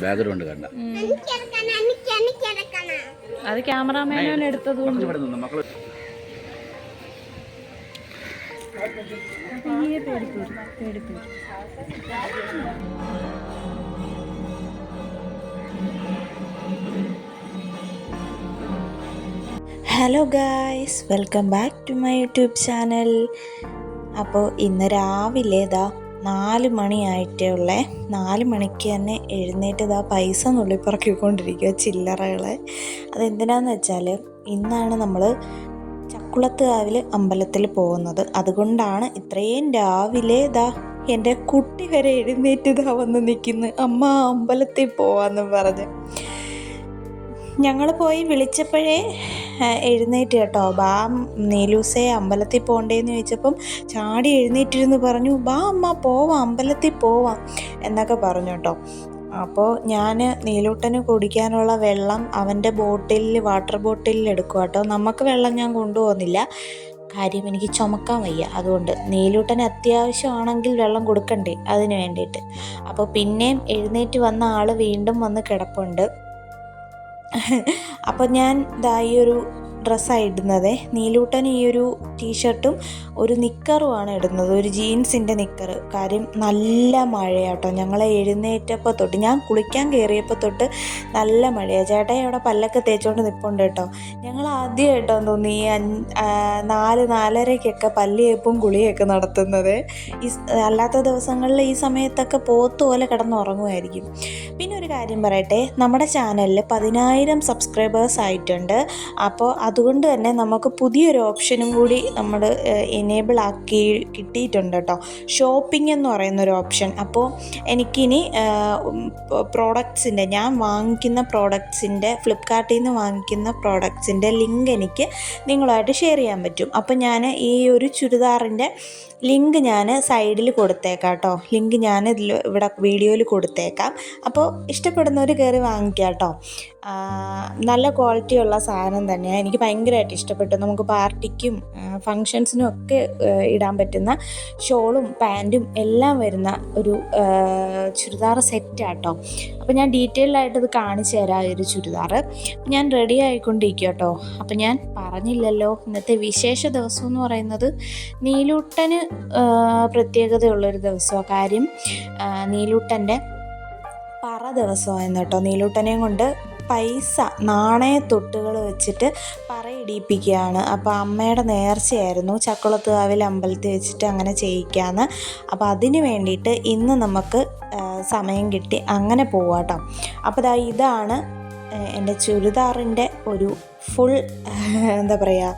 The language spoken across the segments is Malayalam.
ബാക്ക്ഗ്രൗണ്ട് കണ്ട. അത് ക്യാമറാമാനാണ് എടുത്തത് പയ്യെ hello guys welcome back to my YouTube channel അപ്പോൾ ഇന്ന് രാവിലെ ഇതാ നാല് മണിയായിട്ടേ ഉള്ളേ നാല് മണിക്ക് തന്നെ എഴുന്നേറ്റ് ഇതാ പൈസ നുള്ളിപ്പറക്കിക്കൊണ്ടിരിക്കുക ചില്ലറകളെ. അതെന്തിനാന്ന് വെച്ചാൽ ഇന്നാണ് നമ്മൾ ചക്കുളത്തുകാവിൽ അമ്പലത്തിൽ പോകുന്നത്. അതുകൊണ്ടാണ് ഇത്രയും രാവിലെ ഇതാ എന്റെ കുട്ടി വരെ എഴുന്നേറ്റ് ഇതാ വന്ന് നിൽക്കുന്നു അമ്മ അമ്പലത്തിൽ പോവാന്ന് പറഞ്ഞ്. ഞങ്ങൾ പോയി വിളിച്ചപ്പോഴേ എഴുന്നേറ്റ് കേട്ടോ. ബാ നീലൂസേ അമ്പലത്തിൽ പോകണ്ടേന്ന് ചോദിച്ചപ്പം ചാടി എഴുന്നേറ്റിരുന്ന് പറഞ്ഞു ബാ അമ്മ പോവാം അമ്പലത്തിൽ പോവാം എന്നൊക്കെ പറഞ്ഞു കേട്ടോ. അപ്പോൾ ഞാൻ നീലൂട്ടന് കുടിക്കാനുള്ള വെള്ളം അവന്റെ ബോട്ടിലിൽ വാട്ടർ ബോട്ടിലിൽ എടുക്കും കേട്ടോ. നമുക്ക് വെള്ളം ഞാൻ കൊണ്ടുപോകുന്നില്ല. കാര്യം എനിക്ക് ചുമക്കാൻ വയ്യ. അതുകൊണ്ട് നീലൂട്ടന് അത്യാവശ്യമാണെങ്കിൽ വെള്ളം കൊടുക്കണ്ടേ അതിന് വേണ്ടിയിട്ട്. അപ്പോൾ പിന്നെയും എഴുന്നേറ്റ് വന്ന ആൾ വീണ്ടും വന്ന് കിടപ്പുണ്ട്. അപ്പോൾ ഞാൻ ദാ ഈ ഒരു ഡ്രസ്സാണ് ഇടുന്നത്. നീലൂട്ടൻ ഈ ഒരു ടീഷർട്ടും ഒരു നിക്കറുമാണ് ഇടുന്നത്. ഒരു ജീൻസിന്റെ നിക്കർ കാര്യം നല്ല മഴയാട്ടോ. ഞങ്ങളെ എഴുന്നേറ്റപ്പോൾ തൊട്ട് ഞാൻ കുളിക്കാൻ കയറിയപ്പോൾ തൊട്ട് നല്ല മഴയാണ് ചേട്ടായി അവിടെ പല്ലൊക്കെ തേച്ചുകൊണ്ട് നിൽപ്പുണ്ട് കേട്ടോ. ഞങ്ങൾ ആദ്യമായിട്ടോ തോന്നി നാല് നാലരയ്ക്കൊക്കെ പല്ലിയേപ്പും കുളിയൊക്കെ നടത്തുന്നത്. ഈ അല്ലാത്ത ദിവസങ്ങളിൽ ഈ സമയത്തൊക്കെ പോത്ത് പോലെ കിടന്നുറങ്ങുമായിരിക്കും. പിന്നെ ഒരു കാര്യം പറയട്ടെ. നമ്മുടെ ചാനലിൽ പതിനായിരം സബ്സ്ക്രൈബേഴ്സ് ആയിട്ടുണ്ട്. അപ്പോൾ അതുകൊണ്ട് തന്നെ നമുക്ക് പുതിയൊരു ഓപ്ഷനും കൂടി നമ്മൾ എനേബിൾ ആക്കി കിട്ടിയിട്ടുണ്ട് കേട്ടോ. ഷോപ്പിംഗ് എന്ന് പറയുന്ന ഒരു ഓപ്ഷൻ. അപ്പോൾ എനിക്കിനി പ്രോഡക്ട്സിന്റെ ഞാൻ വാങ്ങിക്കുന്ന പ്രോഡക്ട്സിന്റെ ഫ്ലിപ്കാർട്ടിൽ നിന്ന് വാങ്ങിക്കുന്ന പ്രോഡക്ട്സിന്റെ ലിങ്ക് എനിക്ക് നിങ്ങളുമായിട്ട് ഷെയർ ചെയ്യാൻ പറ്റും. അപ്പോൾ ഞാൻ ഈ ഒരു ചുരിദാറിന്റെ ലിങ്ക് ഞാൻ സൈഡിൽ കൊടുത്തേക്കാം കേട്ടോ. ലിങ്ക് ഞാൻ ഇതിൽ ഇവിടെ വീഡിയോയിൽ കൊടുത്തേക്കാം. അപ്പോൾ ഇഷ്ടപ്പെടുന്നവർ കയറി വാങ്ങിക്കാം കേട്ടോ. നല്ല ക്വാളിറ്റിയുള്ള സാധനം തന്നെയാണ് എനിക്ക് ഭയങ്കരമായിട്ട് ഇഷ്ടപ്പെട്ടു. നമുക്ക് പാർട്ടിക്കും ഫങ്ഷൻസിനും ഒക്കെ ഇടാൻ പറ്റുന്ന ഷോളും പാന്റും എല്ലാം വരുന്ന ഒരു ചുരിദാർ സെറ്റാട്ടോ അപ്പോൾ ഞാൻ ഡീറ്റെയിൽഡ് ആയിട്ട് ഇത് കാണിച്ചു തരാം ഒരു ചുരിദാർ. ഞാൻ റെഡി ആയിക്കൊണ്ടിരിക്കും കേട്ടോ അപ്പോൾ ഞാൻ പറഞ്ഞില്ലല്ലോ ഇന്നത്തെ വിശേഷ ദിവസം എന്ന് പറയുന്നത് നീലൂട്ടന് പ്രത്യേകതയുള്ളൊരു ദിവസമാണ് കാര്യം നീലൂട്ടന്റെ പറ ദിവസമായിരുന്നു കേട്ടോ. നീലൂട്ടനെയും കൊണ്ട് പൈസ നാണയത്തൊട്ടുകൾ വെച്ചിട്ട് പറയിടിപ്പിക്കുകയാണ് അപ്പോൾ അമ്മയുടെ നേർച്ചയായിരുന്നു. ചക്കുളത്തുകാവിൽ അമ്പലത്തിൽ വെച്ചിട്ട് അങ്ങനെ ചെയ്യിക്കാന്ന്. അപ്പോൾ അതിന് വേണ്ടിയിട്ട് ഇന്ന് നമുക്ക് സമയം കിട്ടി. അങ്ങനെ പോവാട്ടോ അപ്പോൾ ദാ ഇതാണ് എന്റെ ചുരിദാറിന്റെ ഒരു ഫുൾ എന്താ പറയുക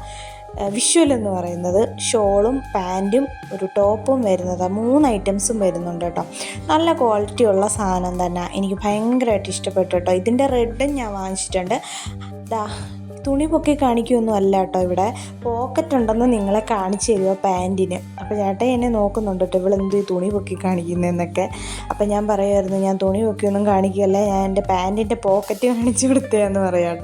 വിഷ്വൽ എന്ന് പറയുന്നത് ഷോളും പാന്റും ഒരു ടോപ്പും വരുന്നത് മൂന്ന് ഐറ്റംസും വരുന്നുണ്ട് കേട്ടോ. നല്ല ക്വാളിറ്റി ഉള്ള സാധനം തന്നെ. എനിക്ക് ഭയങ്കരമായിട്ട് ഇഷ്ടപ്പെട്ടു കേട്ടോ. ഇതിന്റെ റെഡും ഞാൻ വാങ്ങിച്ചിട്ടുണ്ട്. ദാ തുണി പൊക്കി കാണിക്കുമൊന്നും അല്ല കേട്ടോ ഇവിടെ. പോക്കറ്റ് ഉണ്ടെന്ന് നിങ്ങളെ കാണിച്ചു തരുമോ പാന്റിന് അപ്പോൾ ചേട്ടൻ എന്നെ നോക്കുന്നുണ്ട് കേട്ടോ. ഇവളെന്ത് ഈ തുണി പൊക്കി കാണിക്കുന്നതെന്നൊക്കെ. അപ്പോൾ ഞാൻ പറയുമായിരുന്നു ഞാൻ തുണി പൊക്കിയൊന്നും കാണിക്കുകയല്ല. ഞാൻ എന്റെ പാന്റിന്റെ പോക്കറ്റ് കാണിച്ചു കൊടുത്തതെന്ന് പറയാം.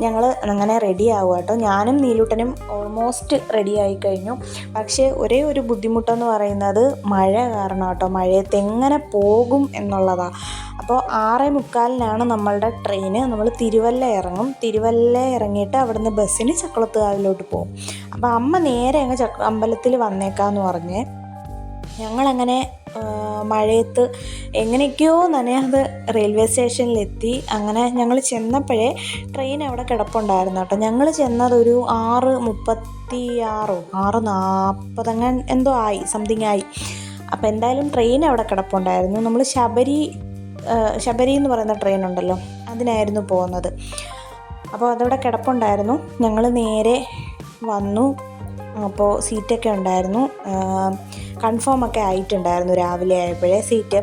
ഞങ്ങൾ അങ്ങനെ റെഡി ആവുക കേട്ടോ. ഞാനും നീലൂട്ടനും ഓൾമോസ്റ്റ് റെഡി ആയി കഴിഞ്ഞു. പക്ഷേ ഒരേ ഒരു ബുദ്ധിമുട്ടെന്ന് പറയുന്നത് മഴ കാരണം കേട്ടോ. മഴയത്ത് എങ്ങനെ പോകും എന്നുള്ളതാണ് അപ്പോൾ ആറേ മുക്കാലിനാണ് നമ്മളുടെ ട്രെയിന് നമ്മൾ തിരുവല്ല ഇറങ്ങും. തിരുവല്ല ഇറങ്ങിയിട്ട് അവിടുന്ന് ബസ്സിന് ചക്കുളത്തുകാവിലോട്ട് പോകും. അപ്പോൾ അമ്മ നേരെ അങ്ങ് ചക്ക അമ്പലത്തിൽ വന്നേക്കാന്ന് പറഞ്ഞേ ഞങ്ങളങ്ങനെ മഴയത്ത് എങ്ങനെയൊക്കെയോ നനയാതെ റെയിൽവേ സ്റ്റേഷനിലെത്തി. അങ്ങനെ ഞങ്ങൾ ചെന്നപ്പോഴേ ട്രെയിൻ അവിടെ കിടപ്പുണ്ടായിരുന്നു കേട്ടോ. ഞങ്ങൾ ചെന്നതൊരു ആറ് മുപ്പത്തി ആറോ ആറ് നാൽപ്പതങ്ങൻ എന്തോ ആയി സംതിങ് ആയി. അപ്പോൾ എന്തായാലും ട്രെയിൻ അവിടെ കിടപ്പുണ്ടായിരുന്നു. നമ്മൾ ശബരി ശബരി എന്ന് പറയുന്ന ട്രെയിൻ ഉണ്ടല്ലോ അതിനായിരുന്നു പോകുന്നത്. അപ്പോൾ അതവിടെ കിടപ്പുണ്ടായിരുന്നു. ഞങ്ങൾ നേരെ വന്നു. അപ്പോൾ സീറ്റൊക്കെ ഉണ്ടായിരുന്നു. കൺഫേം ഒക്കെ ആയിട്ടുണ്ടായിരുന്നു രാവിലെ ആയപ്പോഴേ സീറ്റ്.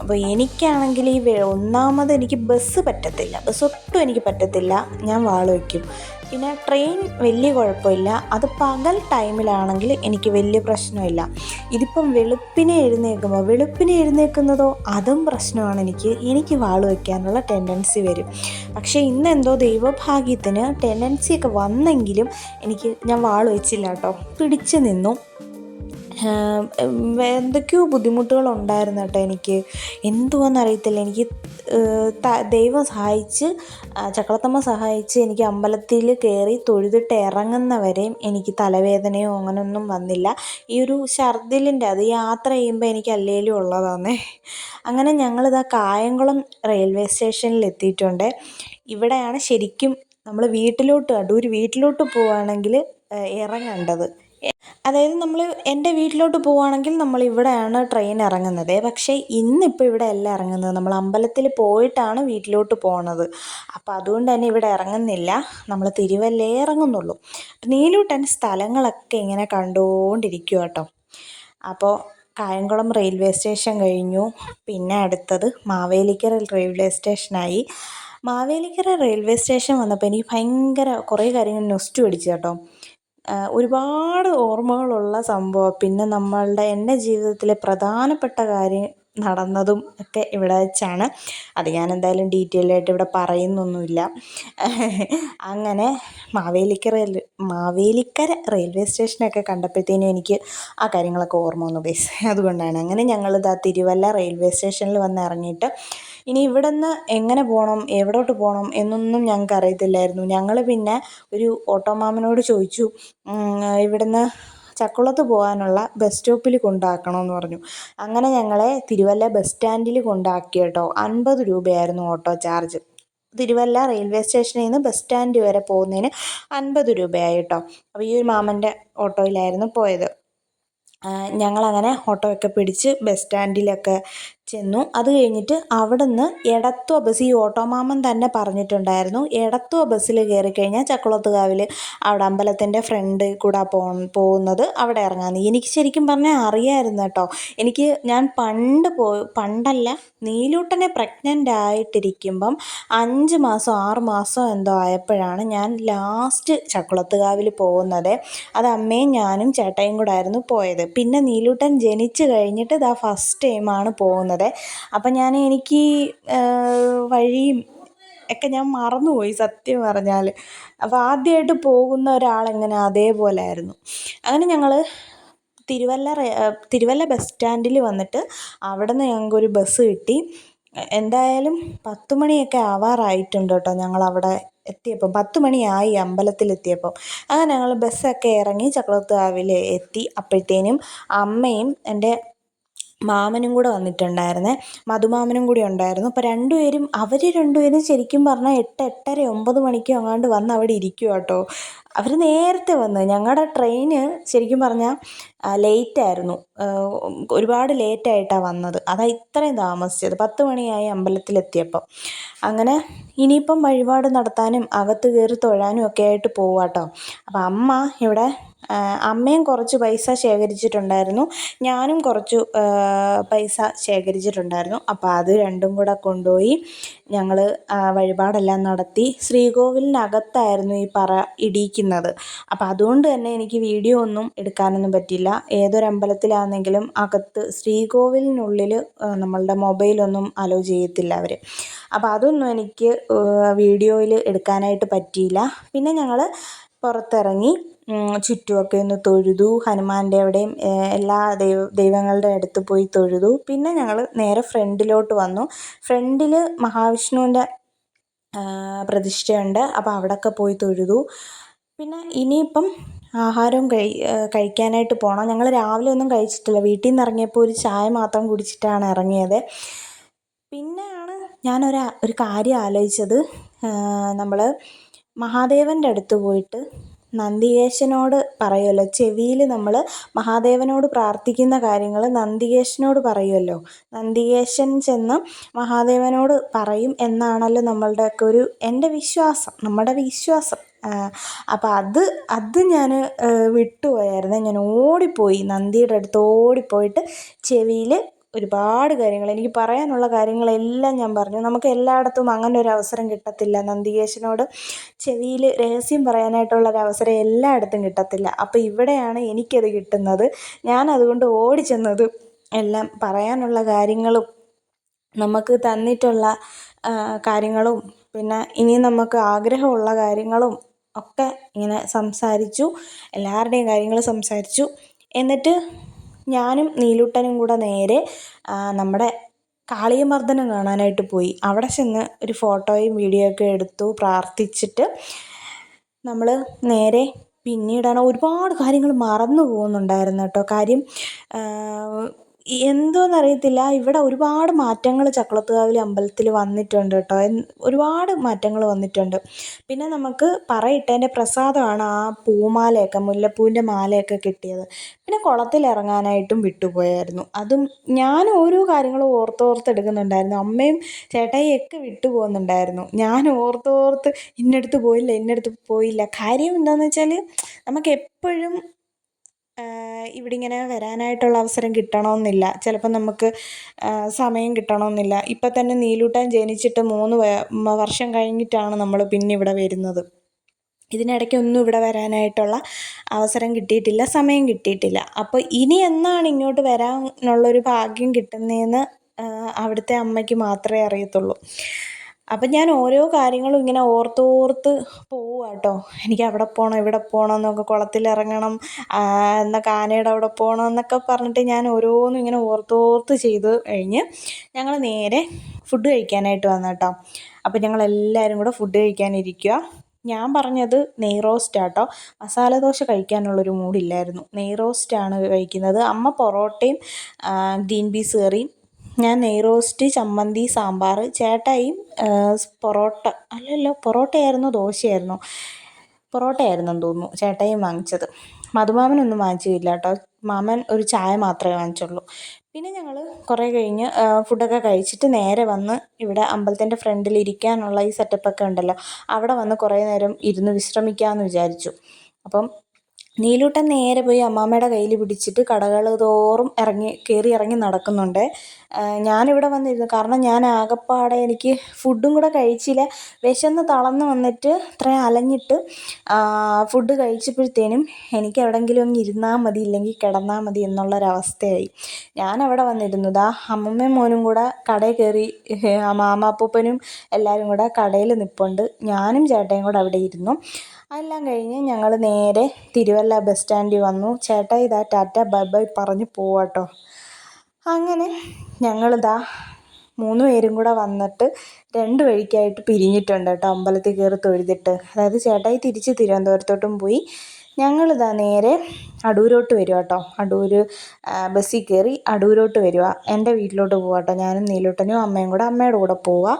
അപ്പോൾ എനിക്കാണെങ്കിൽ ഈ ഒന്നാമത് എനിക്ക് ബസ് പറ്റത്തില്ല. ബസ് ഒട്ടും എനിക്ക് പറ്റത്തില്ല. ഞാൻ വാൾ വയ്ക്കും. പിന്നെ ട്രെയിൻ വലിയ കുഴപ്പമില്ല. അത് പകൽ ടൈമിലാണെങ്കിൽ എനിക്ക് വലിയ പ്രശ്നമില്ല. ഇതിപ്പം വെളുപ്പിനെ എഴുന്നേൽക്കുമ്പോൾ വെളുപ്പിനെ എഴുന്നേൽക്കുന്നതോ അതും പ്രശ്നമാണ്. എനിക്ക് എനിക്ക് വാൾ വയ്ക്കാനുള്ള ടെൻഡൻസി വരും. പക്ഷേ ഇന്ന് എന്തോ ദൈവഭാഗ്യത്തിന് ടെൻഡൻസി ഒക്കെ വന്നെങ്കിലും എനിക്ക് ഞാൻ വാൾ വെച്ചില്ല കേട്ടോ. പിടിച്ചു നിന്നു. എന്തൊക്കെയോ ബുദ്ധിമുട്ടുകളുണ്ടായിരുന്നു കേട്ടോ എനിക്ക്. എന്തുവാന്ന് അറിയത്തില്ല. എനിക്ക് ദൈവം സഹായിച്ച് ചക്കളത്തമ്മ സഹായിച്ച് എനിക്ക് അമ്പലത്തിൽ കയറി തൊഴുതിട്ട് ഇറങ്ങുന്നവരെയും എനിക്ക് തലവേദനയോ അങ്ങനെയൊന്നും വന്നില്ല. ഈ ഒരു ഛർദിലിന്റെ അത് യാത്ര ചെയ്യുമ്പോൾ എനിക്ക് അല്ലേലും ഉള്ളതാണേ അങ്ങനെ ഞങ്ങളിതാ കായംകുളം റെയിൽവേ സ്റ്റേഷനിൽ എത്തിയിട്ടുണ്ട് ഇവിടെയാണ് ശരിക്കും നമ്മൾ വീട്ടിലോട്ട് അടൂർ വീട്ടിലോട്ട് പോവുകയാണെങ്കിൽ ഇറങ്ങേണ്ടത്. അതായത് നമ്മൾ എന്റെ വീട്ടിലോട്ട് പോവുകയാണെങ്കിൽ നമ്മൾ ഇവിടെയാണ് ട്രെയിൻ ഇറങ്ങുന്നത്. പക്ഷേ ഇന്നിപ്പോൾ ഇവിടെ അല്ല ഇറങ്ങുന്നത്. നമ്മൾ അമ്പലത്തിൽ പോയിട്ടാണ് വീട്ടിലോട്ട് പോണത്. അപ്പോൾ അതുകൊണ്ട് തന്നെ ഇവിടെ ഇറങ്ങുന്നില്ല. നമ്മൾ തിരുവല്ലേ ഇറങ്ങുന്നുള്ളൂ. നീലൂട്ടൻ സ്ഥലങ്ങളൊക്കെ ഇങ്ങനെ കണ്ടുകൊണ്ടിരിക്കുക കേട്ടോ അപ്പോൾ കായംകുളം റെയിൽവേ സ്റ്റേഷൻ കഴിഞ്ഞു. പിന്നെ അടുത്തത് മാവേലിക്കര റെയിൽവേ സ്റ്റേഷനായി മാവേലിക്കര റെയിൽവേ സ്റ്റേഷൻ വന്നപ്പോൾ എനിക്ക് ഭയങ്കര കുറേ കാര്യങ്ങൾ നൊസ്റ്റു അടിച്ചു കേട്ടോ. ഒരുപാട് ഓർമ്മകളുള്ള സംഭവം. പിന്നെ നമ്മളുടെ എന്റെ ജീവിതത്തിലെ പ്രധാനപ്പെട്ട കാര്യം നടന്നതും ഒക്കെ ഇവിടെ വെച്ചാണ്. അത് ഞാൻ എന്തായാലും ഡീറ്റെയിൽ ആയിട്ട് ഇവിടെ പറയുന്നൊന്നുമില്ല. അങ്ങനെ മാവേലിക്കര മാവേലിക്കര റെയിൽവേ സ്റ്റേഷനൊക്കെ കണ്ടപ്പോഴത്തേനും എനിക്ക് ആ കാര്യങ്ങളൊക്കെ ഓർമ്മ വന്നു ബേസ് അതുകൊണ്ടാണ്. അങ്ങനെ ഞങ്ങളിതാ തിരുവല്ല റെയിൽവേ സ്റ്റേഷനിൽ വന്ന് ഇറങ്ങിയിട്ട് ഇനി ഇവിടെ നിന്ന് എങ്ങനെ പോകണം എവിടോട്ട് പോകണം എന്നൊന്നും ഞങ്ങൾക്ക് അറിയത്തില്ലായിരുന്നു. ഞങ്ങൾ പിന്നെ ഒരു ഓട്ടോമാമനോട് ചോദിച്ചു ഇവിടുന്ന് ചക്കുളത്ത് പോകാനുള്ള ബസ് സ്റ്റോപ്പിൽ കൊണ്ടാക്കണമെന്ന് പറഞ്ഞു. അങ്ങനെ ഞങ്ങളെ തിരുവല്ല ബസ് സ്റ്റാൻഡിൽ കൊണ്ടാക്കി കേട്ടോ. അൻപത് രൂപയായിരുന്നു ഓട്ടോ ചാർജ്. തിരുവല്ല റെയിൽവേ സ്റ്റേഷനിൽ നിന്ന് ബസ് സ്റ്റാൻഡ് വരെ പോകുന്നതിന് അൻപത് രൂപയായി കേട്ടോ. അപ്പോൾ ഈ ഒരു മാമന്റെ ഓട്ടോയിലായിരുന്നു പോയത്. ഞങ്ങളങ്ങനെ ഓട്ടോയൊക്കെ പിടിച്ച് ബസ് സ്റ്റാൻഡിലൊക്കെ ചെന്നു. അത് കഴിഞ്ഞിട്ട് അവിടെ നിന്ന് എടത്വ ബസ് ഈ ഓട്ടോമാമൻ തന്നെ പറഞ്ഞിട്ടുണ്ടായിരുന്നു. എടത്വ ബസ്സിൽ കയറി കഴിഞ്ഞാൽ ചക്കുളത്തുകാവിൽ അവിടെ അമ്പലത്തിന്റെ ഫ്രണ്ട് കൂടെ പോ പോകുന്നത് അവിടെ ഇറങ്ങാമെന്ന് എനിക്ക് ശരിക്കും പറഞ്ഞാൽ അറിയാമായിരുന്നു കേട്ടോ. എനിക്ക് ഞാൻ പണ്ട് പോ പണ്ടല്ല നീലൂട്ടനെ പ്രഗ്നന്റ് ആയിട്ടിരിക്കുമ്പം അഞ്ച് മാസം ആറ് മാസം എന്തോ ആയപ്പോഴാണ് ഞാൻ ലാസ്റ്റ് ചക്കുളത്തുകാവിൽ പോകുന്നത്. അത് അമ്മയും ഞാനും ചേട്ടയും കൂടെ ആയിരുന്നു പോയത്. പിന്നെ നീലൂട്ടൻ ജനിച്ചു കഴിഞ്ഞിട്ട് ഇതാ ഫസ്റ്റ് ടൈമാണ് പോകുന്നത്. അപ്പം ഞാൻ എനിക്ക് വഴിയും ഒക്കെ ഞാൻ മറന്നുപോയി സത്യം പറഞ്ഞാൽ അപ്പോൾ ആദ്യമായിട്ട് പോകുന്ന ഒരാളെങ്ങനെ അതേപോലെ ആയിരുന്നു. അങ്ങനെ ഞങ്ങൾ തിരുവല്ല തിരുവല്ല ബസ് സ്റ്റാൻഡിൽ വന്നിട്ട് അവിടെ നിന്ന് ഞങ്ങൾക്കൊരു ബസ് കിട്ടി. എന്തായാലും പത്ത് മണിയൊക്കെ ആവാറായിട്ടുണ്ട് കേട്ടോ ഞങ്ങളവിടെ എത്തിയപ്പം. പത്ത് മണിയായി അമ്പലത്തിലെത്തിയപ്പം. അങ്ങനെ ഞങ്ങൾ ബസ്സൊക്കെ ഇറങ്ങി ചക്കുളത്തുകാവിൽ എത്തി. അപ്പോഴത്തേനും അമ്മയും എന്റെ മാമനും കൂടെ വന്നിട്ടുണ്ടായിരുന്നേ. മധുമാമനും കൂടി ഉണ്ടായിരുന്നു. അപ്പോൾ രണ്ടുപേരും അവർ രണ്ടുപേരും ശരിക്കും പറഞ്ഞാൽ എട്ട് എട്ടര ഒമ്പത് മണിക്കോ അങ്ങാണ്ട് വന്ന് അവിടെ ഇരിക്കുക കേട്ടോ അവർ നേരത്തെ വന്ന്. ഞങ്ങളുടെ ട്രെയിന് ശരിക്കും പറഞ്ഞാൽ ലേറ്റായിരുന്നു ഒരുപാട് ലേറ്റായിട്ടാണ് വന്നത്. അതാ ഇത്രയും താമസിച്ചത്. പത്ത് മണിയായി അമ്പലത്തിലെത്തിയപ്പോൾ അങ്ങനെ ഇനിയിപ്പം വഴിപാട് നടത്താനും അകത്ത് കയറി തൊഴാനും ഒക്കെ ആയിട്ട് പോവാട്ടോ അപ്പോൾ അമ്മ ഇവിടെ അമ്മയും കുറച്ച് പൈസ ശേഖരിച്ചിട്ടുണ്ടായിരുന്നു. ഞാനും കുറച്ച് പൈസ ശേഖരിച്ചിട്ടുണ്ടായിരുന്നു. അപ്പോൾ അത് രണ്ടും കൂടെ കൊണ്ടുപോയി ഞങ്ങൾ വഴിപാടെല്ലാം നടത്തി ശ്രീകോവിലിനകത്തായിരുന്നു ഈ പറ ഇടിയിക്കുന്നത്. അപ്പോൾ അതുകൊണ്ട് തന്നെ എനിക്ക് വീഡിയോ ഒന്നും എടുക്കാനൊന്നും പറ്റില്ല ഏതൊരമ്പലത്തിലാണെങ്കിലും അകത്ത് ശ്രീകോവിലിനുള്ളിൽ നമ്മളുടെ മൊബൈലൊന്നും അലോ ചെയ്യത്തില്ല അവർ അപ്പോൾ അതൊന്നും എനിക്ക് വീഡിയോയിൽ എടുക്കാനായിട്ട് പറ്റിയില്ല. പിന്നെ ഞങ്ങൾ പുറത്തിറങ്ങി ചുറ്റുമൊക്കെ ഒന്ന് തൊഴുതു. ഹനുമാന്റെ അവിടെയും എല്ലാ ദൈവ ദൈവങ്ങളുടെ അടുത്ത് പോയി തൊഴുതു. പിന്നെ ഞങ്ങൾ നേരെ ഫ്രണ്ടിലോട്ട് വന്നു. ഫ്രണ്ടിൽ മഹാവിഷ്ണുവിന്റെ പ്രതിഷ്ഠയുണ്ട്. അപ്പോൾ അവിടെയൊക്കെ പോയി തൊഴുതു. പിന്നെ ഇനിയിപ്പം ആഹാരവും കഴി കഴിക്കാനായിട്ട് പോകണം ഞങ്ങൾ രാവിലെ ഒന്നും കഴിച്ചിട്ടില്ല. വീട്ടിൽ നിന്ന് ഇറങ്ങിയപ്പോൾ ഒരു ചായ മാത്രം കുടിച്ചിട്ടാണ് ഇറങ്ങിയത്. പിന്നെയാണ് ഞാനൊരു ഒരു കാര്യം ആലോചിച്ചത്. നമ്മൾ മഹാദേവന്റെ അടുത്ത് പോയിട്ട് നന്ദികേശനോട് പറയുമല്ലോ ചെവിയിൽ നമ്മൾ മഹാദേവനോട് പ്രാർത്ഥിക്കുന്ന കാര്യങ്ങൾ നന്ദികേശനോട് പറയുമല്ലോ നന്ദികേശൻ ചെന്ന് മഹാദേവനോട് പറയും എന്നാണല്ലോ നമ്മളുടെയൊക്കെ ഒരു എന്റെ വിശ്വാസം നമ്മുടെ വിശ്വാസം. അപ്പോൾ അത് അത് ഞാൻ വിട്ടുപോയായിരുന്നു. ഞാൻ ഓടിപ്പോയി നന്ദിയുടെ അടുത്ത് ഓടിപ്പോയിട്ട് ചെവിയിൽ ഒരുപാട് കാര്യങ്ങൾ. എനിക്ക് പറയാനുള്ള കാര്യങ്ങളെല്ലാം ഞാൻ പറഞ്ഞു. നമുക്ക് എല്ലായിടത്തും അങ്ങനെ ഒരു അവസരം കിട്ടത്തില്ല. നന്ദികേശനോട് ചെവിയിൽ രഹസ്യം പറയാനായിട്ടുള്ള ഒരു അവസരം എല്ലായിടത്തും കിട്ടത്തില്ല. അപ്പോൾ ഇവിടെയാണ് എനിക്കത് കിട്ടുന്നത്. ഞാൻ അതുകൊണ്ട് ഓടിച്ചെന്നത് എല്ലാം പറയാനുള്ള കാര്യങ്ങളും നമുക്ക് തന്നിട്ടുള്ള കാര്യങ്ങളും പിന്നെ ഇനി നമുക്ക് ആഗ്രഹമുള്ള കാര്യങ്ങളും ഒക്കെ ഇങ്ങനെ സംസാരിച്ചു. എല്ലാവരുടെയും കാര്യങ്ങൾ സംസാരിച്ചു. എന്നിട്ട് ഞാനും നീലൂട്ടനും കൂടെ നേരെ നമ്മുടെ കാളിയമർദ്ദനം കാണാനായിട്ട് പോയി. അവിടെ ചെന്ന് ഒരു ഫോട്ടോയും വീഡിയോ ഒക്കെ എടുത്തു പ്രാർത്ഥിച്ചിട്ട് നമ്മൾ നേരെ പിന്നീടാണ് ഒരുപാട് കാര്യങ്ങൾ മറന്നു പോകുന്നുണ്ടായിരുന്നു കേട്ടോ. കാര്യം എന്തോന്നറിയത്തില്ല. ഇവിടെ ഒരുപാട് മാറ്റങ്ങൾ ചക്കുളത്തുകാവിൽ അമ്പലത്തിൽ വന്നിട്ടുണ്ട് കേട്ടോ. ഒരുപാട് മാറ്റങ്ങൾ വന്നിട്ടുണ്ട്. പിന്നെ നമുക്ക് പറയിട്ടതിന്റെ പ്രസാദമാണ് ആ പൂമാലയൊക്കെ മുല്ലപ്പൂവിന്റെ മാലയൊക്കെ കിട്ടിയത്. പിന്നെ കുളത്തിൽ ഇറങ്ങാനായിട്ടും വിട്ടുപോയായിരുന്നു. അതും ഞാൻ ഓരോ കാര്യങ്ങളും ഓർത്തോർത്തെടുക്കുന്നുണ്ടായിരുന്നു അമ്മയും ചേട്ടായിയൊക്കെ വിട്ടു പോകുന്നുണ്ടായിരുന്നു. ഞാൻ ഓർത്തോർത്ത് ഇന്നടുത്ത് പോയില്ല ഇന്നടുത്ത് പോയില്ല. കാര്യം എന്താണെന്ന് വെച്ചാൽ നമുക്ക് എപ്പോഴും ഇവിടെ ഇങ്ങനെ വരാനായിട്ടുള്ള അവസരം കിട്ടണമെന്നില്ല. ചിലപ്പോൾ നമുക്ക് സമയം കിട്ടണമെന്നില്ല. ഇപ്പം തന്നെ നീലൂട്ടൻ ജനിച്ചിട്ട് മൂന്ന് വർഷം കഴിഞ്ഞിട്ടാണ് നമ്മൾ പിന്നെ ഇവിടെ വരുന്നത്. ഇതിനിടയ്ക്ക് ഒന്നും ഇവിടെ വരാനായിട്ടുള്ള അവസരം കിട്ടിയിട്ടില്ല സമയം കിട്ടിയിട്ടില്ല. അപ്പോൾ ഇനി എന്നാണ് ഇങ്ങോട്ട് വരാനുള്ളൊരു ഭാഗ്യം കിട്ടുന്നതെന്ന് അവിടുത്തെ അമ്മയ്ക്ക് മാത്രമേ അറിയത്തുള്ളൂ. അപ്പം ഞാൻ ഓരോ കാര്യങ്ങളും ഇങ്ങനെ ഓർത്തോർത്ത് പോവുക കേട്ടോ എനിക്ക് അവിടെ പോകണം ഇവിടെ പോകണം എന്നൊക്കെ കുളത്തിലിറങ്ങണം എന്നൊക്കെ ആനയുടെ അവിടെ പോകണം എന്നൊക്കെ പറഞ്ഞിട്ട് ഞാൻ ഓരോന്നും ഇങ്ങനെ ഓർത്തോർത്ത് ചെയ്ത് കഴിഞ്ഞ് ഞങ്ങൾ നേരെ ഫുഡ് കഴിക്കാനായിട്ട് വന്നു കേട്ടോ അപ്പം ഞങ്ങൾ എല്ലാവരും കൂടെ ഫുഡ് കഴിക്കാനിരിക്കുക ഞാൻ പറഞ്ഞത് നെയ് റോസ്റ്റ് ആട്ടോ. മസാല ദോശ കഴിക്കാനുള്ളൊരു മൂഡില്ലായിരുന്നു നെയ് റോസ്റ്റാണ് കഴിക്കുന്നത്. അമ്മ പൊറോട്ടയും ഗ്രീൻ പീസ് കറിയും ഞാൻ നെയ് റോസ്റ്റ് ചമ്മന്തി സാമ്പാർ ചേട്ടായിയും പൊറോട്ട. അല്ലല്ലോ പൊറോട്ടയായിരുന്നോ ദോശയായിരുന്നോ. പൊറോട്ടയായിരുന്നെന്ന് തോന്നുന്നു ചേട്ടായിയും വാങ്ങിച്ചത്. മധുമാമനൊന്നും വാങ്ങിച്ചില്ല കേട്ടോ. മാമൻ ഒരു ചായ മാത്രമേ വാങ്ങിച്ചുള്ളൂ. പിന്നെ ഞങ്ങൾ കുറേ കഴിഞ്ഞ് ഫുഡൊക്കെ കഴിച്ചിട്ട് നേരെ വന്ന് ഇവിടെ അമ്പലത്തിന്റെ ഫ്രണ്ടിൽ ഇരിക്കാനുള്ള ഈ സെറ്റപ്പൊക്കെ ഉണ്ടല്ലോ. അവിടെ വന്ന് കുറേ നേരം ഇരുന്ന് വിശ്രമിക്കാമെന്ന് വിചാരിച്ചു. അപ്പം നീലൂട്ടൻ നേരെ പോയി അമ്മാമ്മയുടെ കയ്യിൽ പിടിച്ചിട്ട് കടകൾ തോറും ഇറങ്ങി കയറി ഇറങ്ങി നടക്കുന്നുണ്ട്. ഞാനിവിടെ വന്നിരുന്നു. കാരണം ഞാൻ ആകപ്പാടെ എനിക്ക് ഫുഡും കൂടെ കഴിച്ചില്ല. വിശന്ന് തളർന്ന് വന്നിട്ട് ഇത്രയും അലഞ്ഞിട്ട് ഫുഡ് കഴിച്ചപ്പോഴത്തേനും എനിക്ക് എവിടെയെങ്കിലും ഒന്ന് ഇരുന്നാൽ മതി ഇല്ലെങ്കിൽ കിടന്നാൽ മതി എന്നുള്ളൊരവസ്ഥയായി. ഞാൻ അവിടെ ദാ അമ്മമ്മയും മോനും കൂടെ കടയിൽ കയറി മാമാപ്പൂപ്പനും എല്ലാവരും കൂടെ കടയിൽ നിൽപ്പുണ്ട് ഞാനും ചേട്ടയും കൂടെ അവിടെ ഇരുന്നു. അതെല്ലാം കഴിഞ്ഞ് ഞങ്ങൾ നേരെ തിരുവല്ല ബസ് സ്റ്റാൻഡിൽ വന്നു. ചേട്ടാ ഇതാ ടാറ്റ ബൈ ബൈ പറഞ്ഞ് പോവാട്ടോ. അങ്ങനെ ഞങ്ങളിതാ മൂന്ന് പേരും കൂടെ വന്നിട്ട് രണ്ട് വഴിക്കായിട്ട് പിരിഞ്ഞിട്ടുണ്ട് കേട്ടോ അമ്പലത്തിൽ കയറി തൊഴുതിട്ട്. അതായത് ചേട്ടായി തിരിച്ച് തിരുവനന്തപുരത്തോട്ടും പോയി. ഞങ്ങളിതാ നേരെ അടൂരോട്ട് വരിക കേട്ടോ. അടൂർ ബസ്സിൽ കയറി അടൂരോട്ട് വരിക എന്റെ വീട്ടിലോട്ട് പോവാട്ടോ. ഞാനും നീലൂട്ടനും അമ്മയും കൂടെ അമ്മയുടെ കൂടെ പോവുക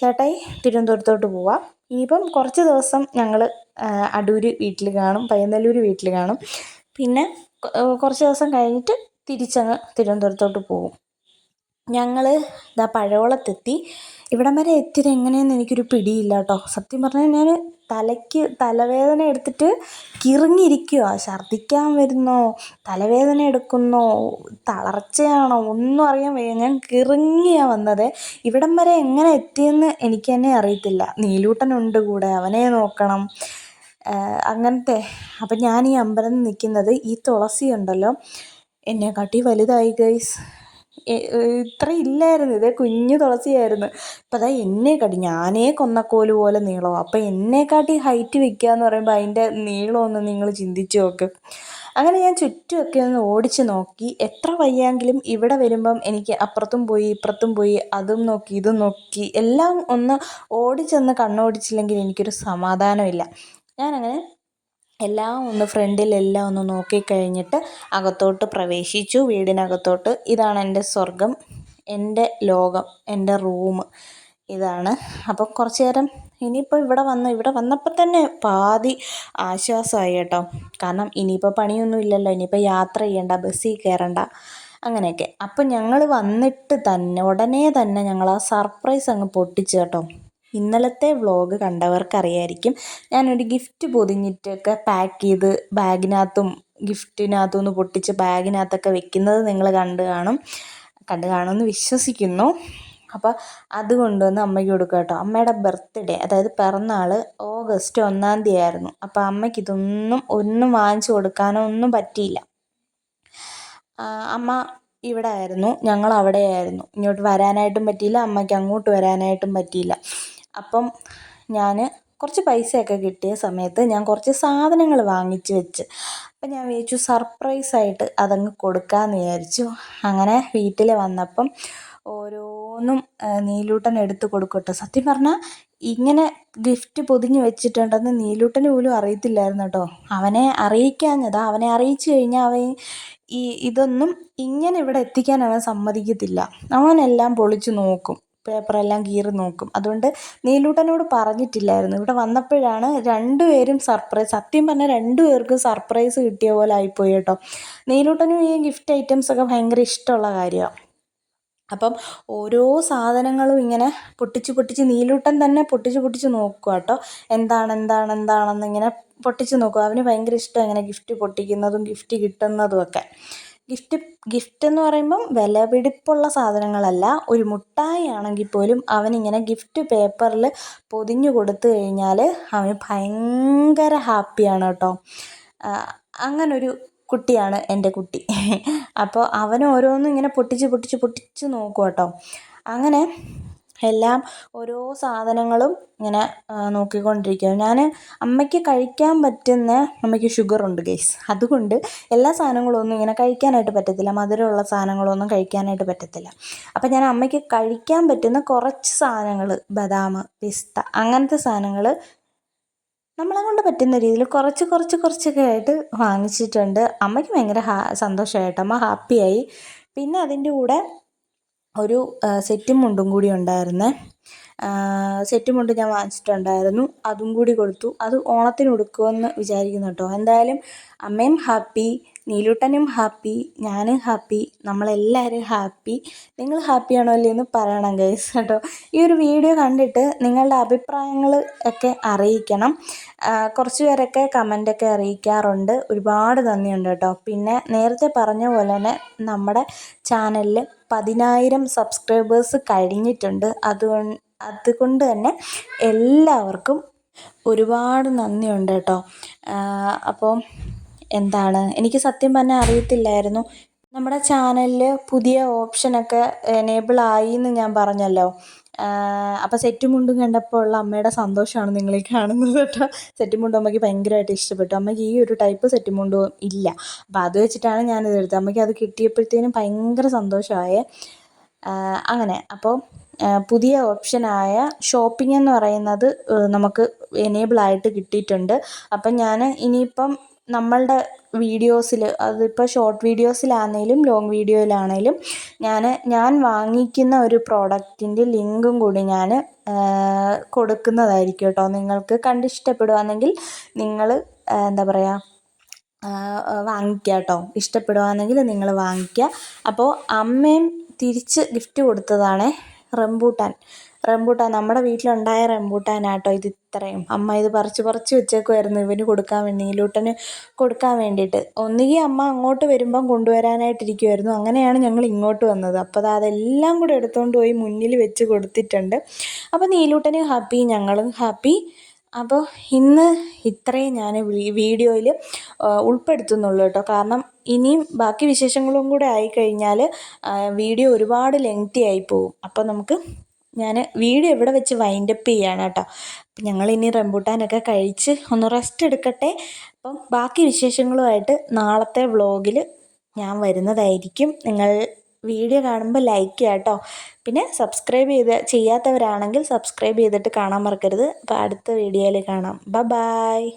ചേട്ടായി തിരുവനന്തപുരത്തോട്ട് പോവുക ഇനിയിപ്പം കുറച്ച് ദിവസം ഞങ്ങൾ അടൂർ വീട്ടിൽ കാണും പയ്യന്നല്ലൂർ വീട്ടിൽ കാണും. പിന്നെ കുറച്ച് ദിവസം കഴിഞ്ഞിട്ട് തിരിച്ചങ്ങ് തിരുവനന്തപുരത്തോട്ട് പോകും. ഞങ്ങൾ ഇതാ പഴവളത്തെത്തി. ഇവിടം വരെ എത്തിയത് എങ്ങനെയെന്ന് എനിക്കൊരു പിടിയില്ല കേട്ടോ. സത്യം പറഞ്ഞാൽ ഞാൻ തലയ്ക്ക് തലവേദന എടുത്തിട്ട് കിറുങ്ങിയിരിക്കുക ഛർദ്ദിക്കാൻ വരുന്നോ തലവേദന എടുക്കുന്നോ തളർച്ചയാണോ ഒന്നും അറിയാൻ വയ്യ. ഞാൻ കിറുങ്ങിയാണ് വന്നത്. ഇവിടം വരെ എങ്ങനെ എത്തിയെന്ന് എനിക്ക് തന്നെ അറിയത്തില്ല. നീലൂട്ടനുണ്ട് കൂടെ അവനെ നോക്കണം. അങ്ങനത്തെ. അപ്പം ഞാൻ ഈ അമ്പലം നിൽക്കുന്നത് ഈ തുളസി ഉണ്ടല്ലോ എന്നെക്കാട്ടി വലുതായി ഗൈസ്. ഇത്ര ഇല്ലായിരുന്നു. ഇതേ കുഞ്ഞു തുളസിയായിരുന്നു. ഇപ്പം അതാ എന്നെ കാട്ടി ഞാനേ കൊന്നക്കോൽ പോലെ നീളവും. അപ്പം എന്നെക്കാട്ടി ഹൈറ്റ് വെക്കുക എന്ന് പറയുമ്പോൾ അതിന്റെ നീളമൊന്ന് നിങ്ങൾ ചിന്തിച്ചു നോക്ക്. അങ്ങനെ ഞാൻ ചുറ്റുമൊക്കെ ഒന്ന് ഓടിച്ച് നോക്കി. എത്ര വയ്യാങ്കിലും ഇവിടെ വരുമ്പം എനിക്ക് അപ്പുറത്തും പോയി ഇപ്പുറത്തും പോയി അതും നോക്കി ഇതും നോക്കി എല്ലാം ഒന്ന് ഓടിച്ചെന്ന് കണ്ണോടിച്ചില്ലെങ്കിൽ എനിക്കൊരു സമാധാനമില്ല. ഞാനങ്ങനെ എല്ലാം ഒന്ന് ഫ്രണ്ടിലെല്ലാം ഒന്ന് നോക്കിക്കഴിഞ്ഞിട്ട് അകത്തോട്ട് പ്രവേശിച്ചു. വീടിനകത്തോട്ട്. ഇതാണ് എന്റെ സ്വർഗം എന്റെ ലോകം. എന്റെ റൂം. ഇതാണ്. അപ്പോൾ കുറച്ച് നേരം ഇനിയിപ്പോൾ ഇവിടെ വന്ന് ഇവിടെ വന്നപ്പോൾ തന്നെ പാതി ആശ്വാസമായി കേട്ടോ. കാരണം ഇനിയിപ്പോൾ പണിയൊന്നും ഇല്ലല്ലോ. ഇനിയിപ്പോൾ യാത്ര ചെയ്യണ്ട ബസ്സിൽ കയറണ്ട അങ്ങനെയൊക്കെ. അപ്പം ഞങ്ങൾ വന്നിട്ട് തന്നെ ഉടനെ തന്നെ ഞങ്ങൾ ആ സർപ്രൈസ് അങ്ങ് പൊട്ടിച്ചു കേട്ടോ. ഇന്നലത്തെ വ്ളോഗ് കണ്ടവർക്കറിയായിരിക്കും. ഞാനൊരു ഗിഫ്റ്റ് പൊതിഞ്ഞിട്ടൊക്കെ പാക്ക് ചെയ്ത് ബാഗിനകത്തും ഗിഫ്റ്റിനകത്തും ഒന്ന് പൊട്ടിച്ച് ബാഗിനകത്തൊക്കെ വെക്കുന്നത് നിങ്ങൾ കണ്ടു കാണും. കണ്ടു കാണുമെന്ന് വിശ്വസിക്കുന്നു. അപ്പോൾ അത് കൊണ്ടുവന്ന് അമ്മയ്ക്ക് കൊടുക്കുക കേട്ടോ. അമ്മയുടെ ബർത്ത്ഡേ അതായത് പിറന്നാൾ ഓഗസ്റ്റ് ഒന്നാം തീയതി ആയിരുന്നു. അപ്പോൾ അമ്മയ്ക്ക് ഇതൊന്നും ഒന്നും വാങ്ങിച്ചു കൊടുക്കാനോ ഒന്നും പറ്റിയില്ല. അമ്മ ഇവിടെ ആയിരുന്നു. ഞങ്ങൾ അവിടെ ആയിരുന്നു ഇങ്ങോട്ട് വരാനായിട്ടും പറ്റിയില്ല. അമ്മയ്ക്ക് അങ്ങോട്ട് വരാനായിട്ടും പറ്റിയില്ല. അപ്പം ഞാൻ കുറച്ച് പൈസയൊക്കെ കിട്ടിയ സമയത്ത് ഞാൻ കുറച്ച് സാധനങ്ങൾ വാങ്ങിച്ച് വെച്ച്. അപ്പം ഞാൻ വിചാരിച്ചു സർപ്രൈസായിട്ട് അതങ്ങ് കൊടുക്കാമെന്ന് വിചാരിച്ചു. അങ്ങനെ വീട്ടിൽ വന്നപ്പം ഓരോന്നും നീലൂട്ടൻ എടുത്ത് കൊടുക്കട്ടെ. സത്യം പറഞ്ഞാൽ ഇങ്ങനെ ഗിഫ്റ്റ് പൊതിഞ്ഞ് വെച്ചിട്ടുണ്ടെന്ന് നീലൂട്ടന് പോലും അറിയത്തില്ലായിരുന്നു കേട്ടോ. അവനെ അറിയിക്കാഞ്ഞതാ. അവനെ അറിയിച്ചു കഴിഞ്ഞാൽ അവൻ ഈ ഇതൊന്നും ഇങ്ങനെ ഇവിടെ എത്തിക്കാൻ അവൻ സമ്മതിക്കത്തില്ല. അവനെല്ലാം പൊളിച്ചു നോക്കും. പേപ്പറെല്ലാം കീറി നോക്കും. അതുകൊണ്ട് നീലൂട്ടനോട് പറഞ്ഞിട്ടില്ലായിരുന്നു. ഇവിടെ വന്നപ്പോഴാണ് രണ്ടുപേരും സർപ്രൈസ് സത്യം പറഞ്ഞാൽ രണ്ടുപേർക്കും സർപ്രൈസ് കിട്ടിയ പോലെ ആയിപ്പോയി കേട്ടോ. നീലൂട്ടനും ഈ ഗിഫ്റ്റ് ഐറ്റംസൊക്കെ ഭയങ്കര ഇഷ്ടമുള്ള കാര്യമാണ് അപ്പം ഓരോ സാധനങ്ങളും ഇങ്ങനെ പൊട്ടിച്ച് പൊട്ടിച്ച് നീലൂട്ടൻ തന്നെ പൊട്ടിച്ച് പൊട്ടിച്ച് നോക്കുക കേട്ടോ. എന്താണ് എന്താണ് എന്താണെന്ന് ഇങ്ങനെ പൊട്ടിച്ച് നോക്കുക അവന് ഭയങ്കര ഇഷ്ടമാണ് ഇങ്ങനെ ഗിഫ്റ്റ് പൊട്ടിക്കുന്നതും ഗിഫ്റ്റ് കിട്ടുന്നതും ഒക്കെ. ഗിഫ്റ്റ് ഗിഫ്റ്റ് എന്ന് പറയുമ്പം വിലപിടിപ്പുള്ള സാധനങ്ങളല്ല. ഒരു മുട്ടായി ആണെങ്കിൽ പോലും അവനിങ്ങനെ ഗിഫ്റ്റ് പേപ്പറിൽ പൊതിഞ്ഞു കൊടുത്തു കഴിഞ്ഞാൽ അവന് ഭയങ്കര ഹാപ്പിയാണ് കേട്ടോ. അങ്ങനൊരു കുട്ടിയാണ് എന്റെ കുട്ടി. അപ്പോൾ അവൻ ഓരോന്നും ഇങ്ങനെ പൊട്ടിച്ച് പൊട്ടിച്ച് പൊട്ടിച്ച് നോക്കും കേട്ടോ അങ്ങനെ എല്ലാം ഓരോ സാധനങ്ങളും ഇങ്ങനെ നോക്കിക്കൊണ്ടിരിക്കുക ഞാൻ അമ്മയ്ക്ക് കഴിക്കാൻ പറ്റുന്ന അമ്മയ്ക്ക് ഷുഗറുണ്ട് ഗൈസ് അതുകൊണ്ട് എല്ലാ സാധനങ്ങളും ഒന്നും ഇങ്ങനെ കഴിക്കാനായിട്ട് പറ്റത്തില്ല. മധുരമുള്ള സാധനങ്ങളൊന്നും കഴിക്കാനായിട്ട് പറ്റത്തില്ല. അപ്പം ഞാൻ അമ്മയ്ക്ക് കഴിക്കാൻ പറ്റുന്ന കുറച്ച് സാധനങ്ങൾ ബദാം പിസ്ത അങ്ങനത്തെ സാധനങ്ങൾ നമ്മളെ കൊണ്ട് പറ്റുന്ന രീതിയിൽ കുറച്ച് കുറച്ച് കുറച്ചൊക്കെ ആയിട്ട് വാങ്ങിച്ചിട്ടുണ്ട്. അമ്മയ്ക്ക് ഭയങ്കര ഹാ സന്തോഷമായിട്ട് അമ്മ ഹാപ്പിയായി. പിന്നെ അതിന്റെ കൂടെ ഒരു സെറ്റും മുണ്ടും കൂടി ഉണ്ടായിരുന്നേ. സെറ്റും മുണ്ട് ഞാൻ വാങ്ങിച്ചിട്ടുണ്ടായിരുന്നു. അതും കൂടി കൊടുത്തു. അത് ഓണത്തിന് കൊടുക്കുമെന്ന് വിചാരിക്കുന്നു കേട്ടോ. എന്തായാലും അമ്മയും ഹാപ്പി നീലൂട്ടനും ഹാപ്പി ഞാനും ഹാപ്പി നമ്മളെല്ലാവരും ഹാപ്പി. നിങ്ങൾ ഹാപ്പിയാണോ അല്ലേ എന്ന് പറയണം ഗൈസ് കേട്ടോ. ഈ ഒരു വീഡിയോ കണ്ടിട്ട് നിങ്ങളുടെ അഭിപ്രായങ്ങൾ ഒക്കെ അറിയിക്കണം. കുറച്ച് പേരൊക്കെ കമന്റൊക്കെ അറിയിക്കാറുണ്ട്. ഒരുപാട് നന്ദിയുണ്ട് കേട്ടോ. പിന്നെ നേരത്തെ പറഞ്ഞ പോലെ തന്നെ നമ്മുടെ ചാനലിൽ പതിനായിരം സബ്സ്ക്രൈബേഴ്സ് കഴിഞ്ഞിട്ടുണ്ട്. അതുകൊണ്ട് അതുകൊണ്ട് തന്നെ എല്ലാവർക്കും ഒരുപാട് നന്ദിയുണ്ട് കേട്ടോ. അപ്പോൾ എന്താണ്? എനിക്ക് സത്യം പറഞ്ഞാൽ അറിയത്തില്ലായിരുന്നു. നമ്മുടെ ചാനലിൽ പുതിയ ഓപ്ഷനൊക്കെ എനേബിൾ ആയി എന്ന് ഞാൻ പറഞ്ഞല്ലോ. അപ്പോൾ സെറ്റും മുണ്ടും കണ്ടപ്പോൾ ഉള്ള അമ്മയുടെ സന്തോഷമാണ് നിങ്ങൾ കാണുന്നത് കേട്ടോ. സെറ്റും മുണ്ടും അമ്മയ്ക്ക് ഭയങ്കരമായിട്ട് ഇഷ്ടപ്പെട്ടു. അമ്മയ്ക്ക് ഈ ഒരു ടൈപ്പ് സെറ്റും മുണ്ടും ഇല്ല. അപ്പോൾ അത് വെച്ചിട്ടാണ് ഞാനിത് എടുത്തത്. അമ്മയ്ക്ക് അത് കിട്ടിയപ്പോഴത്തേനും ഭയങ്കര സന്തോഷമായേ. അങ്ങനെ. അപ്പോൾ പുതിയ ഓപ്ഷനായ ഷോപ്പിംഗ് എന്ന് പറയുന്നത് നമുക്ക് എനേബിളായിട്ട് കിട്ടിയിട്ടുണ്ട്. അപ്പം ഞാൻ ഇനിയിപ്പം നമ്മളുടെ വീഡിയോസിൽ അതിപ്പോൾ ഷോർട്ട് വീഡിയോസിലാണെങ്കിലും ലോങ് വീഡിയോയിലാണെങ്കിലും ഞാൻ ഞാൻ വാങ്ങിക്കുന്ന ഒരു പ്രോഡക്റ്റിന്റെ ലിങ്കും കൂടി ഞാൻ കൊടുക്കുന്നതായിരിക്കും കേട്ടോ. നിങ്ങൾക്ക് കണ്ടിഷ്ടപ്പെടുകയാണെങ്കിൽ നിങ്ങൾ എന്താ പറയുക വാങ്ങിക്കുക കേട്ടോ. ഇഷ്ടപ്പെടുകയാണെങ്കിൽ നിങ്ങൾ വാങ്ങിക്കുക അപ്പോൾ അമ്മയും തിരിച്ച് ഗിഫ്റ്റ് കൊടുത്തതാണേ. റംബൂട്ടാൻ. റംബൂട്ടാൻ നമ്മുടെ വീട്ടിലുണ്ടായ റംബൂട്ടാനാട്ടോ ഇത് ഇത്രയും. അമ്മ ഇത് പറിച്ച് പറിച്ച് വെച്ചേക്കുമായിരുന്നു ഇവന് കൊടുക്കാൻ വേണ്ടി നീലൂട്ടന് കൊടുക്കാൻ വേണ്ടിയിട്ട്. ഒന്നുകിൽ അമ്മ അങ്ങോട്ട് വരുമ്പം കൊണ്ടുവരാനായിട്ടിരിക്കുമായിരുന്നു അങ്ങനെയാണ് ഞങ്ങൾ ഇങ്ങോട്ട് വന്നത്. അപ്പോൾ അതെല്ലാം കൂടെ എടുത്തുകൊണ്ട് പോയി മുന്നിൽ വെച്ച് കൊടുത്തിട്ടുണ്ട്. അപ്പോൾ നീലൂട്ടന് ഹാപ്പി ഞങ്ങളും ഹാപ്പി. അപ്പോൾ ഇന്ന് ഇത്രയും ഞാൻ വീഡിയോയിൽ ഉൾപ്പെടുത്തുന്നുള്ളൂ കേട്ടോ. കാരണം ഇനിയും ബാക്കി വിശേഷങ്ങളും കൂടെ ആയിക്കഴിഞ്ഞാൽ വീഡിയോ ഒരുപാട് ലെങ്തി ആയി പോകും അപ്പോൾ നമുക്ക് ഞാൻ വീഡിയോ എവിടെ വെച്ച് വൈൻഡപ്പ് ചെയ്യാണ് കേട്ടോ. അപ്പം ഇനി റംബൂട്ടാനൊക്കെ കഴിച്ച് ഒന്ന് റെസ്റ്റ് എടുക്കട്ടെ. അപ്പം ബാക്കി വിശേഷങ്ങളുമായിട്ട് നാളത്തെ വ്ളോഗിൽ ഞാൻ വരുന്നതായിരിക്കും. നിങ്ങൾ വീഡിയോ കാണുമ്പോൾ ലൈക്ക് ചെയ്യുക കേട്ടോ പിന്നെ സബ്സ്ക്രൈബ് ചെയ്ത് ചെയ്യാത്തവരാണെങ്കിൽ സബ്സ്ക്രൈബ് ചെയ്തിട്ട് കാണാൻ മറക്കരുത്. അപ്പോൾ അടുത്ത വീഡിയോയിൽ കാണാം. ബ ബായ്